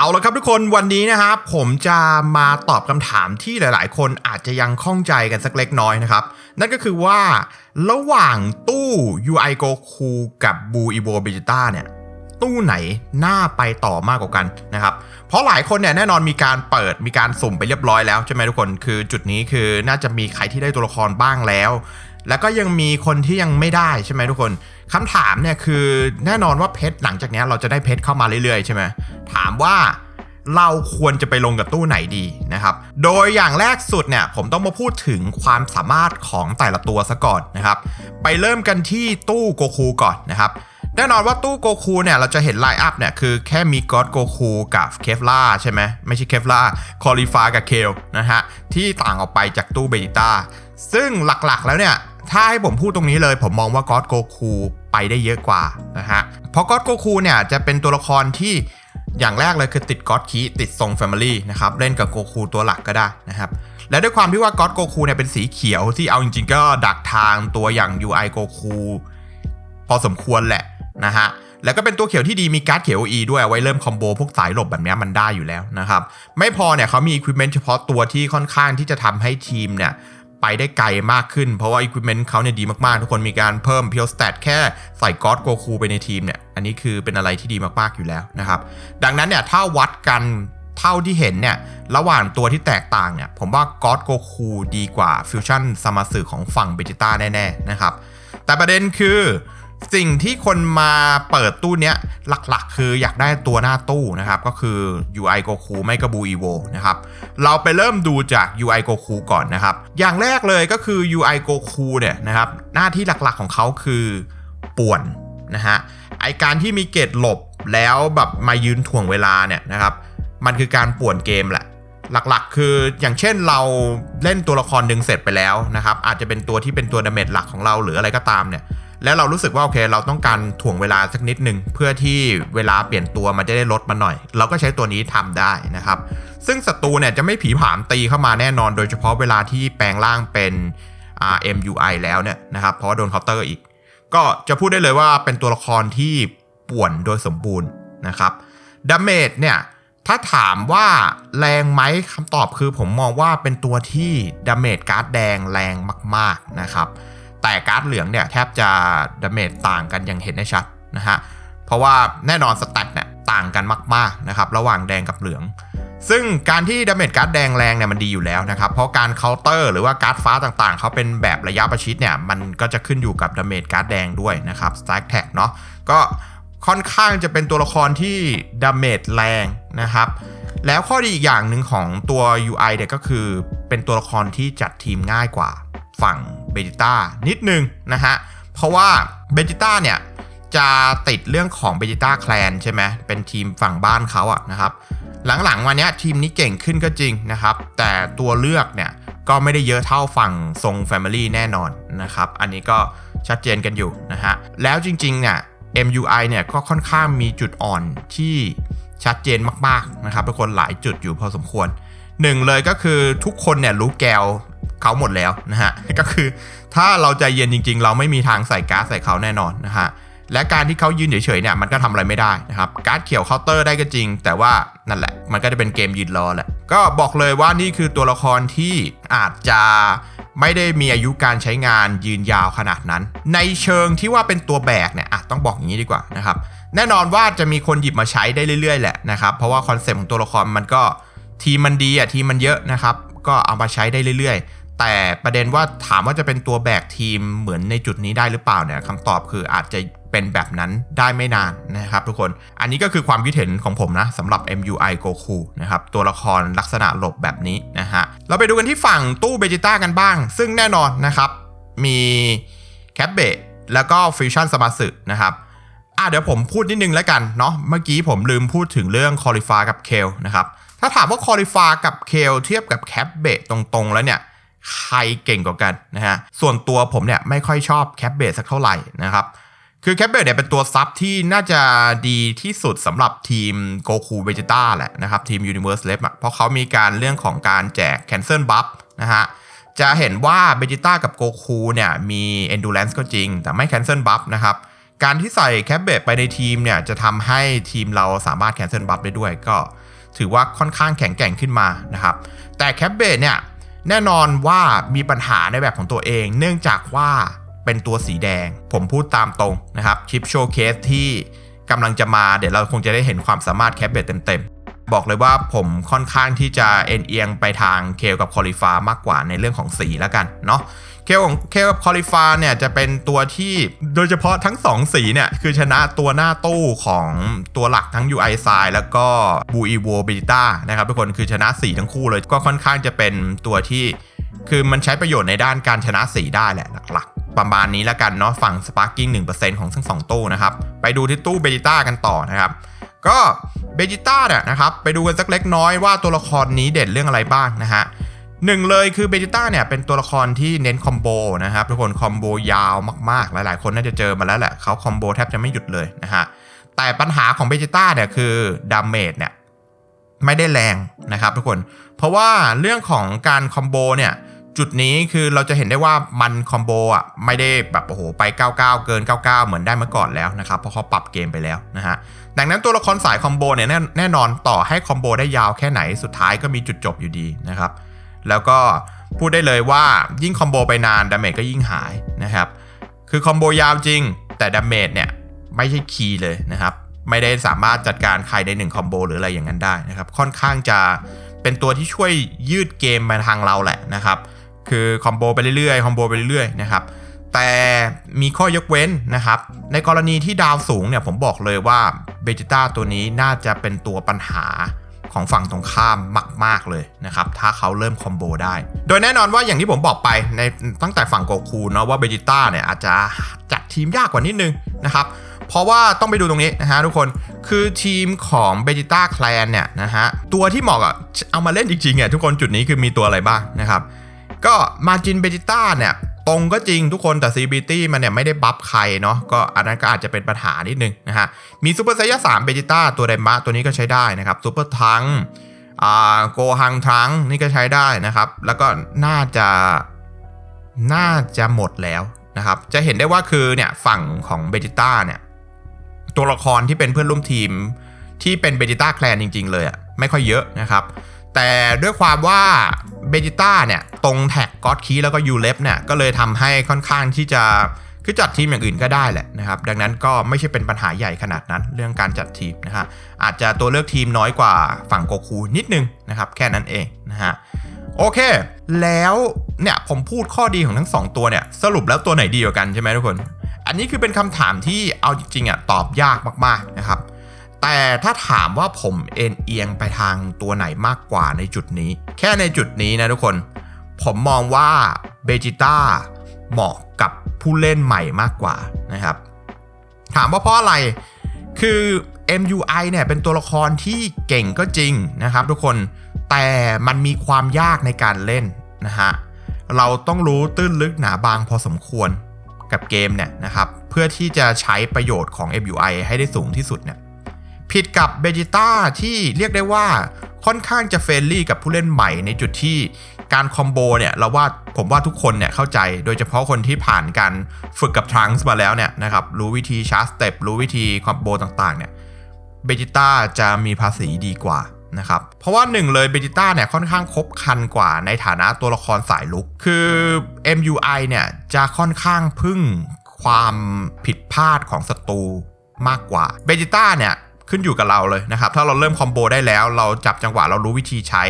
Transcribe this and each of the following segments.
เอาละครับทุกคนวันนี้นะครับ ผมจะมาตอบคำถามที่หลาย ๆ คนอาจจะยังข้องใจกันสักเล็กน้อยนะครับ นั่นก็คือว่าระหว่างตู้ UI Goku กับ Buu Evo Vegeta เนี่ยตู้ไหนน่าไปต่อมากกว่ากันนะครับ เพราะหลายคนเนี่ยแน่นอนมีการเปิดมีการสุ่มไปเรียบร้อยแล้วใช่ไหมทุกคน คือจุดนี้คือน่าจะมีใครที่ได้ตัวละครบ้างแล้ว แล้วก็ยังมีคนที่ยังไม่ได้ใช่ไหมทุกคนคำถามเนี่ยคือแน่นอนว่าเพชรหลังจากนี้เราจะได้เพชรเข้ามาเรื่อยๆใช่ไหมถามว่าเราควรจะไปลงกับตู้ไหนดีนะครับ โดยอย่างแรกสุดเนี่ยผมต้องมาพูดถึงความสามารถของแต่ละตัวซะก่อนนะครับ ไปเริ่มกันที่ตู้โกคูก่อนนะครับ แน่นอนว่าตู้โกคูเนี่ยเราจะเห็นไลน์อัพเนี่ยคือแค่มีก็อดโกคูกับเคฟล่าใช่ไหมไม่ใช่เคฟล่าคอลิฟากับเคลนะฮะที่ต่างออกไปจากตู้เบจิต้าซึ่งหลักๆแล้วเนี่ย ถ้าให้ผมพูดตรงนี้เลย ผมมองว่าก็อดโกคูไปได้เยอะกว่านะฮะ เพราะก็อดโกคูเนี่ยจะเป็นตัวละครที่อย่างแรกเลยคือติดก็อดคีติดทรงแฟมิลี่นะครับ เล่นกับโกคูตัวหลักก็ได้นะครับ และด้วยความที่ว่าก็อดโกคูเนี่ยเป็นสีเขียวที่เอาจริงๆ ก็ดักทางตัวอย่าง UI โกคูพอสมควรแหละนะฮะแล้วก็เป็นตัวเขียวที่ดีมีการ์ดเขียว E ด้วยไว้เริ่มคอมโบพวกสายหลบแบบนี้มันได้อยู่แล้วนะครับ ไม่พอเนี่ยเขามีอุปกรณ์เฉพาะตัวที่ค่อนข้างที่จะทำให้ทีมเนี่ย ไปได้ไกลมากขึ้น เพราะว่าอุปกรณ์เขาเนี่ยดีมากๆ ทุกคนมีการเพิ่มเพียวสเตตแค่ใส่ก๊อดโกคูไปในทีมเนี่ย อันนี้คือเป็นอะไรที่ดีมากๆอยู่แล้วนะครับ ดังนั้นเนี่ยถ้าวัดกันเท่าที่เห็นเนี่ย ระหว่างตัวที่แตกต่างเนี่ย ผมว่าก๊อดโกคูดีกว่าฟิวชั่นซามาสึของฝั่งเบจิต้าแน่ๆนะครับ แต่ประเด็นคือ สิ่งที่คนมาเปิดตู้เนี้ยหลักๆ คืออยากได้ตัวหน้าตู้นะครับก็คือ UI Goku ไม่ก็ Buu Evo นะครับเราไปเริ่มดูจาก UI Goku ก่อนนะครับ อย่างแรกเลยก็คือ UI Goku เนี่ยนะครับหน้าที่หลักๆของเขาคือป่วนนะฮะไอการที่มีเกตหลบแล้วแบบมายืนถ่วงเวลาเนี่ยนะครับมันคือการป่วนเกมแหละหลักๆ คืออย่างเช่นเราเล่นตัวละครดึงเสร็จไปแล้วนะครับอาจจะเป็นตัวที่เป็นตัวดาเมจหลักของเราหรืออะไรก็ตามเนี่ย แล้วเรารู้สึกว่าโอเคเราต้องการถ่วงเวลาสักนิดหนึ่งเพื่อที่เวลาเปลี่ยนตัวมันจะได้ลดมาหน่อย เราก็ใช้ตัวนี้ทำได้นะครับ ซึ่งศัตรูเนี่ยจะไม่ผีผามตีเข้ามาแน่นอน โดยเฉพาะเวลาที่แปลงร่างเป็น MUI แล้วเนี่ยนะครับเพราะโดนเคาน์เตอร์อีก ก็จะพูดได้เลยว่าเป็นตัวละครที่ป่วนโดยสมบูรณ์นะครับดาเมจเนี่ยถ้าถามว่าแรงไหมคำตอบคือผมมองว่าเป็นตัวที่ดาเมจการ์ดแดงแรงมาก ๆนะครับ แต่การ์ดเหลืองเนี่ยแทบจะดาเมจต่างกันอย่างเห็นได้ชัดนะฮะ เพราะว่าแน่นอนสแตทเนี่ยต่างกันมากๆนะครับระหว่างแดงกับเหลือง ซึ่งการที่ดาเมจการ์ดแดงแรงเนี่ยมันดีอยู่แล้วนะครับ เพราะการเคาน์เตอร์หรือว่าการ์ดฟ้าต่างๆ เขาเป็นแบบระยะประชิดเนี่ยมันก็จะขึ้นอยู่กับดาเมจการ์ดแดงด้วยนะครับสแต็กแท็กเนาะก็ค่อนข้างจะเป็นตัวละครที่ดาเมจแรงนะครับแล้วข้อดีอีกอย่างหนึ่งของตัว UI เนี่ยก็คือเป็นตัวละครที่จัดทีมง่ายกว่าฝั่ง บจิต้านิดนึงนะฮะ เพราะว่าเบจิต้าเนี่ยจะติดเรื่องของเบจิต้าแคลนใช่ไหมเป็นทีมฝั่งบ้านเขาอะนะครับ หลังๆมาเนี้ทีมนี้เก่งขึ้นก็จริงนะครับ แต่ตัวเลือกเนี่ยก็ไม่ได้เยอะเท่าฝั่งทรง Family แน่นอนนะครับ อันนี้ก็ชัดเจนกันอยู่นะฮะ แล้วจริงๆเนี่ย MUI เนี่ยก็ค่อนข้างมีจุดอ่อนที่ชัดเจนมากๆนะครับทุกคนหลายจุดอยู่พอสมควรหนึ่งเลยก็คือทุกคนเนี่ยรู้แกว เขาหมดแล้วนะฮะก็คือถ้าเราใจเย็นจริง ๆ เราไม่มีทางใส่ก๊าซใส่เขาแน่นอนนะฮะและการที่เขายืนเฉยๆเนี่ยมันก็ทำอะไรไม่ได้นะครับการ์ดเขียวเคาน์เตอร์ได้ก็จริง แต่ว่านั่นแหละ มันก็จะเป็นเกมยืนรอแหละก็บอกเลยว่านี่คือตัวละครที่อาจจะไม่ได้มีอายุการใช้งานยืนยาวขนาดนั้น ในเชิงที่ว่าเป็นตัวแบกเนี่ยต้องบอกอย่างนี้ดีกว่านะครับแน่นอนว่าจะมีคนหยิบมาใช้ได้เรื่อยๆแหละนะครับเพราะว่าคอนเซ็ปต์ของตัวละครมันก็ทีมันดีอะทีมมันเยอะนะครับก็เอามาใช้ได้เรื่อยๆ แต่ประเด็นว่าถามว่าจะเป็นตัวแบกทีมเหมือนในจุดนี้ได้หรือเปล่าเนี่ยคำตอบคืออาจจะเป็นแบบนั้นได้ไม่นานนะครับทุกคน อันนี้ก็คือความคิดเห็นของผมนะสำหรับ MUI Goku นะครับตัวละครลักษณะหลบแบบนี้นะฮะเราไปดูกันที่ฝั่งตู้เบจิต้ากันบ้าง ซึ่งแน่นอนนะครับมีแคปเบแล้วก็ฟิวชั่นสมาสึนะครับอะเดี๋ยวผมพูดนิดนึงแล้วกันเนาะเมื่อกี้ผมลืมพูดถึงเรื่องคอลิฟากับเคลนะครับถ้าถามว่าคอลิฟากับเคลเทียบกับแคปเบตรงๆแล้วเนี่ย ใครเก่งกว่ากันนะฮะส่วนตัวผมเนี่ยไม่ค่อยชอบแคปเบสสักเท่าไหร่นะครับคือแคปเบสเนี่ยเป็นตัวซับที่น่าจะดีที่สุดสำหรับทีมโกคูเบจิต้าแหละนะครับ ทีม Universe l e เลฟเพราะเขามีการเรื่องของการแจก Cancel Buff นะฮะจะเห็นว่าเบจิต้ากับโกคูเนี่ยมี Endurance ก็จริง แต่ไม่ Cancel Buff นะครับ การที่ใส่แคปเบตไปในทีมเนี่ยจะทำให้ทีมเราสามารถแคนเซิลบัฟได้ด้วยก็ ถือว่าค่อนข้างแข็งแกร่งขึ้นมานะครับแต่แคปเบตเนี่ย แน่นอนว่ามีปัญหาในแบบของตัวเอง เนื่องจากว่าเป็นตัวสีแดง ผมพูดตามตรงนะครับชิปโชว์เคสที่กำลังจะมาเดี๋ยวเราคงจะได้เห็นความสามารถแคปเบตเต็มๆ บอกเลยว่าผมค่อนข้างที่จะเอ็นเอียงไปทางเคลกับคอลิฟามากกว่าในเรื่องของสีแล้วกันเนาะ เคลของเคลกับคอลิฟาเนี่ยจะเป็นตัวที่โดยเฉพาะทั้ง 2 สีเนี่ย คือชนะตัวหน้าตู้ของตัวหลักทั้ง UI s i แล้วก็บูอีโวเบต้านะครับทุกคนคือชนะสีทั้งคู่เลยก็ค่อนข้างจะเป็นตัวที่ คือมันใช้ประโยชน์ในด้านการชนะสีได้แหละหลักๆ ประมาณนี้แล้วกันเนาะฝั่ง Sparking 1%ของทั้งสองตู้นะครับ ไปดูที่ตู้เบจิต้ากันต่อนะครับก็เบจิต้าเนี่ยนะครับไปดูกันสักเล็กน้อยว่าตัวละครนี้เด่นเรื่องอะไรบ้างนะฮะ หนึ่งเลยคือเบจิต้าเนี่ยเป็นตัวละครที่เน้นคอมโบนะครับทุกคนคอมโบยาวมากๆ หลายๆ คนน่าจะเจอมาแล้วแหละเขาคอมโบแทบจะไม่หยุดเลยนะฮะแต่ปัญหาของเบจิต้าเนี่ยคือดาเมจเนี่ยไม่ได้แรงนะครับทุกคนเพราะว่าเรื่องของการคอมโบเนี่ยจุดนี้คือเราจะเห็นได้ว่ามันคอมโบอะไม่ได้แบบโอ้โหไป 99 เกิน 99 เหมือนได้เมื่อก่อนแล้วนะครับเพราะเขาปรับเกมไปแล้วนะฮะดังนั้นตัวละครสายคอมโบเนี่ยแน่แน่นอนต่อให้คอมโบได้ยาวแค่ไหนสุดท้ายก็มีจุดจบอยู่ดีนะครับ แล้วก็พูดได้เลยว่ายิ่งคอมโบไปนานดาเมจก็ยิ่งหายนะครับ คือคอมโบยาวจริง แต่ดาเมจเนี่ยไม่ใช่คีย์เลยนะครับ ไม่ได้สามารถจัดการใครในหนึ่งคอมโบหรืออะไรอย่างนั้นได้นะครับ ค่อนข้างจะเป็นตัวที่ช่วยยืดเกมมาทางเราแหละนะครับ คือคอมโบไปเรื่อยๆคอมโบไปเรื่อยๆนะครับ แต่มีข้อยกเว้นนะครับ ในกรณีที่ดาวสูงเนี่ยผมบอกเลยว่าเบจิต้าตัวนี้น่าจะเป็นตัวปัญหา ของฝั่งตรงข้ามมาก ๆ เลยนะครับ ถ้าเขาเริ่มคอมโบได้ โดยแน่นอนว่าอย่างที่ผมบอกไปในตั้งแต่ฝั่งโกคูเนาะว่าเบจิต้าเนี่ยอาจจะจัดทีมยากกว่านิดนึงนะครับ เพราะว่าต้องไปดูตรงนี้นะฮะทุกคนคือทีมของเบจิต้าแคลนเนี่ยนะฮะตัวที่เหมาะกับเอามาเล่นจริงๆเนี่ยทุกคนจุดนี้คือมีตัวอะไรบ้างนะครับ ก็มาจินเบจิต้าเนี่ยตรงก็จริงทุกคนแต่ CBT มันเนี่ยไม่ได้บัฟใครเนาะก็อันนั้นก็อาจจะเป็นปัญหานิดนึงนะฮะ มีซูเปอร์ไซยาสามเบจิต้าตัวไดมะตัวนี้ก็ใช้ได้นะครับซูเปอร์ทังอ่าโกฮังทังนี่ก็ใช้ได้นะครับ แล้วก็น่าจะน่าจะหมดแล้วนะครับ จะเห็นได้ว่าคือเนี่ยฝั่งของเบจิต้าเนี่ยตัวละครที่เป็นเพื่อนร่วมทีมที่เป็นเบจิต้าแคลนจริง ๆ เลยอะไม่ค่อยเยอะนะครับ แต่ด้วยความว่าเบจิต้าเนี่ย ตรงแท็กก็อดคีแล้วก็ยูเลฟเนี่ย ก็เลยทำให้ค่อนข้างที่จะคือจัดทีมอย่างอื่นก็ได้แหละนะครับ ดังนั้นก็ไม่ใช่เป็นปัญหาใหญ่ขนาดนั้นเรื่องการจัดทีมนะฮะอาจจะตัวเลือกทีมน้อยกว่าฝั่งโกคูนิดนึงนะครับ แค่นั้นเองนะฮะโอเค แล้วเนี่ยผมพูดข้อดีของทั้ง 2 ตัวเนี่ย สรุปแล้วตัวไหนดีกว่ากันใช่ไหมทุกคน อันนี้คือเป็นคำถามที่เอาจริงๆอะตอบยากมากๆนะครับ แต่ถ้าถามว่าผมเอ็นเอียงไปทางตัวไหนมากกว่าในจุดนี้ แค่ในจุดนี้นะทุกคน ผมมองว่าเบจิต้าเหมาะกับผู้เล่นใหม่มากกว่านะครับ ถามว่าเพราะอะไรคือ MUI เนี่ยเป็นตัวละครที่เก่งก็จริงนะครับ ทุกคนแต่มันมีความยากในการเล่นนะฮะเราต้องรู้ตื้นลึกหนาบางพอสมควรกับเกมเนี่ยนะครับ เพื่อที่จะใช้ประโยชน์ของ MUI ให้ได้สูงที่สุดเนี่ย ผิดกับเบจิต้าที่เรียกได้ว่าค่อนข้างจะเฟรนลี่กับผู้เล่นใหม่ในจุดที่การคอมโบเนี่ยเราว่าผมว่าทุกคนเนี่ยเข้าใจโดยเฉพาะคนที่ผ่านการฝึกกับทรังส์มาแล้วเนี่ยนะครับรู้วิธีชาร์จสเต็ปรู้วิธีคอมโบต่างๆเนี่ยเบจิต้าจะมีภาษีดีกว่านะครับเพราะว่าหนึ่งเลยเบจิต้าเนี่ยค่อนข้างครบคันกว่าในฐานะตัวละครสายลุก คือ MUI เนี่ยจะค่อนข้างพึ่งความผิดพลาดของศัตรูมากกว่าเบจิต้าเนี่ย ขึ้นอยู่กับเราเลยนะครับ ถ้าเราเริ่มคอมโบได้แล้ว เราจับจังหวะเรารู้วิธีใช้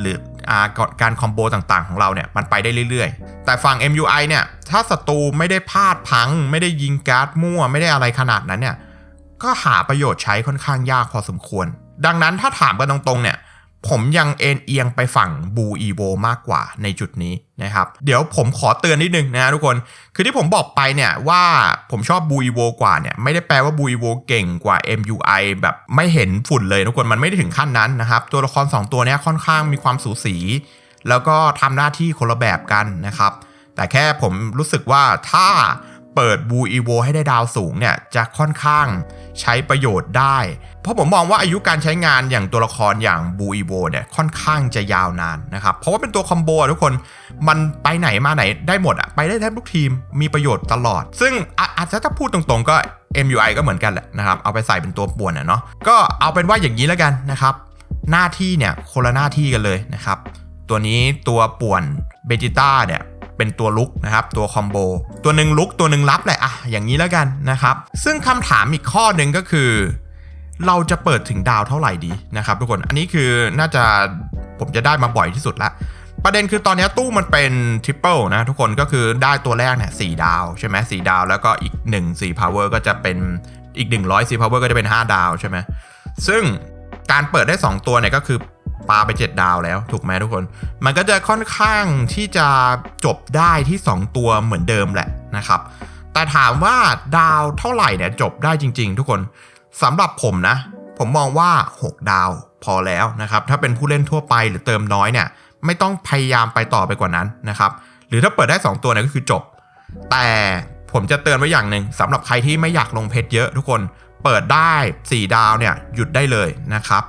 หรืออการคอมโบต่างๆ ของเราเนี่ยมันไปได้เรื่อยๆ แต่ฝั่ง MUI เนี่ยถ้าศัตรูไม่ได้พลาดพัง ไม่ได้ยิงการ์ดมั่วไม่ได้อะไรขนาดนั้นเนี่ยก็หาประโยชน์ใช้ค่อนข้างยากพอสมควร ดังนั้นถ้าถามกันตรงๆเนี่ย ผมยังเอ็นเอียงไปฝั่งบูอีโวมากกว่าในจุดนี้นะครับ เดี๋ยวผมขอเตือนนิดนึงนะทุกคน คือที่ผมบอกไปเนี่ยว่าผมชอบบูอีโวกว่าเนี่ยไม่ได้แปลว่าบูอีโวเก่งกว่า MUI แบบไม่เห็นฝุ่นเลยทุกคนมันไม่ได้ถึงขั้นนั้นนะครับ ตัวละคร 2 ตัวนี้ค่อนข้างมีความสูสี แล้วก็ทำหน้าที่คนละแบบกันนะครับ แต่แค่ผมรู้สึกว่าถ้า เปิดบูอีโวให้ได้ดาวสูงเนี่ยจะค่อนข้างใช้ประโยชน์ได้ เพราะผมมองว่าอายุการใช้งานอย่างตัวละครอย่างบูอีโวเนี่ยค่อนข้างจะยาวนานนะครับ เพราะว่าเป็นตัวคอมโบทุกคนมันไปไหนมาไหนได้หมดอะไปได้แทบทุกทีมมีประโยชน์ตลอด ซึ่งอาจจะถ้าพูดตรงๆก็ MUI ก็เหมือนกันแหละนะครับ เอาไปใส่เป็นตัวป่วนเนาะก็เอาเป็นว่าอย่างนี้แล้วกันนะครับหน้าที่เนี่ยคนละหน้าที่กันเลยนะครับ ตัวนี้ตัวป่วนเบจิต้าเนี่ย เป็นตัวลุกนะครับตัวคอมโบตัวหนึ่งลุกตัวหนึ่งรับแหละอะอย่างนี้แล้วกันนะครับ ซึ่งคำถามอีกข้อหนึ่งก็คือ เราจะเปิดถึงดาวเท่าไหร่ดีนะครับทุกคนอันนี้คือน่าจะผมจะได้มาบ่อยที่สุดละประเด็นคือตอนนี้ตู้มันเป็นทริปเปิลนะทุกคนก็คือได้ตัวแรกเนี่ยสดาวใช่ไหมสดาวแล้วก็อีก1 4 power ก็จะเป็นอีก 100 4 power ก็จะเป็น 5 ดาวใช่ไหมซึ่งการเปิดได้ 2 ตัวเนี่ยก็คือ ปาไป 7 ดาวแล้วถูกไหมทุกคน มันก็จะค่อนข้างที่จะจบได้ที่ 2 ตัวเหมือนเดิมแหละนะครับ แต่ถามว่าดาวเท่าไหร่เนี่ยจบได้จริง ๆ ทุกคนสำหรับผมนะ ผมมองว่า 6 ดาวพอแล้วนะครับ ถ้าเป็นผู้เล่นทั่วไปหรือเติมน้อยเนี่ย ไม่ต้องพยายามไปต่อไปกว่านั้นนะครับ หรือถ้าเปิดได้ 2 ตัวเนี่ยก็คือจบ แต่ผมจะเตือนไว้อย่างหนึ่งสำหรับใครที่ไม่อยากลงเพชรเยอะทุกคน เปิดได้ 4 ดาวเนี่ยหยุดได้เลยนะครับ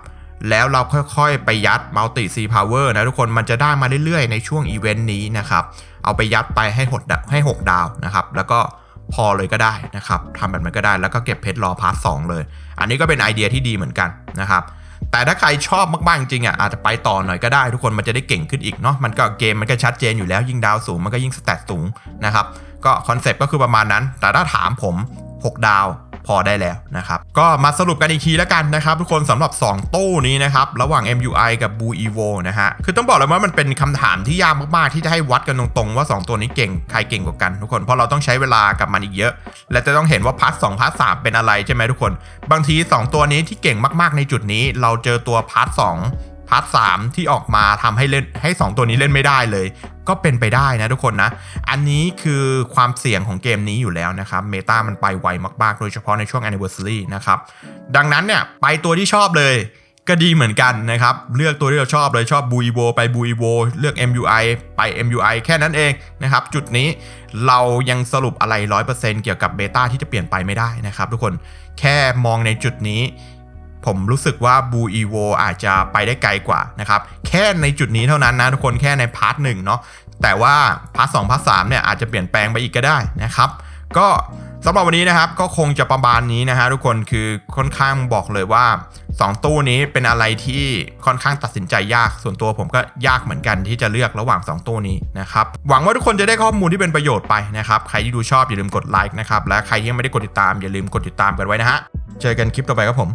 แล้วเราค่อยๆ ไปยัดมัลติซีพาวเวอร์นะทุกคนมันจะได้มาเรื่อยๆ ในช่วงอีเวนต์นี้นะครับ เอาไปยัดไปให้หดให้ 6 ดาวนะครับ แล้วก็พอเลยก็ได้นะครับทำแบบนั้นก็ได้แล้วก็เก็บเพชรรอพาร์ทสเลย อันนี้ก็เป็นไอเดียที่ดีเหมือนกันนะครับแต่ถ้าใครชอบมากๆจริงอะอาจจะไปต่อหน่อยก็ได้ ทุกคนมันจะได้เก่งขึ้นอีกเนาะมันก็เกมมันก็ชัดเจนอยู่แล้วยิ่งดาวสูงมันก็ยิ่งสแตทสูงนะครับก็คอนเซปต์ก็คือประมาณนั้น แต่ถ้าถามผม 6 ดาว พอได้แล้วนะครับ ก็มาสรุปกันอีกทีแล้วกันนะครับทุกคนสำหรับ 2 ตู้นี้นะครับ ระหว่าง MUI กับ b u Evo นะฮะ คือต้องบอกเลยว่ามันเป็นคำถามที่ยากมากๆ ที่จะให้วัดกันตรงๆ ว่า 2 ตัวนี้เก่ง ใครเก่งกว่ากันทุกคน เพราะเราต้องใช้เวลากับมันอีกเยอะ และจะต้องเห็นว่าพาร์ทสองพาร์ทสเป็นอะไรใช่ไหมทุกคน บางที 2 ตัวนี้ที่เก่งมากๆในจุดนี้ เราเจอตัวพาร์ทสพาร์ทสที่ออกมาทำให้เล่นให้ 2 ตัวนี้เล่นไม่ได้เลย ก็เป็นไปได้นะทุกคนนะ อันนี้คือความเสี่ยงของเกมนี้อยู่แล้วนะครับเมตามันไปไวมากๆ โดยเฉพาะในช่วง anniversary นะครับ ดังนั้นเนี่ยไปตัวที่ชอบเลยก็ดีเหมือนกันนะครับ เลือกตัวที่เราชอบเลยชอบบู e โ o ไปบู e โ o เลือก MUI ไป MUI แค่นั้นเองนะครับ จุดนี้เรายังสรุปอะไร 100%เกี่ยวกับเบต้าที่จะเปลี่ยนไปไม่ได้นะครับทุกคนแค่มองในจุดนี้ ผมรู้สึกว่าบูอีโวอาจจะไปได้ไกลกว่านะครับ แค่ในจุดนี้เท่านั้นนะทุกคนแค่ในพาร์ทหนึ่งเนาะแต่ว่าพาร์ทสองพาร์ทสามเนี่ยอาจจะเปลี่ยนแปลงไปอีกก็ได้นะครับ ก็สำหรับวันนี้นะครับก็คงจะประมาณนี้นะฮะทุกคนคือค่อนข้างบอกเลยว่า 2 ตู้นี้เป็นอะไรที่ค่อนข้างตัดสินใจยากส่วนตัวผมก็ยากเหมือนกันที่จะเลือกระหว่าง 2 ตู้นี้นะครับหวังว่าทุกคนจะได้ข้อมูลที่เป็นประโยชน์ไปนะครับใครที่ดูชอบอย่าลืมกดไลค์นะครับและใครที่ยังไม่ได้กดติดตามอย่าลืมกดติดตามกันไว้นะฮะเจอกันคลิปต่อไปครับผม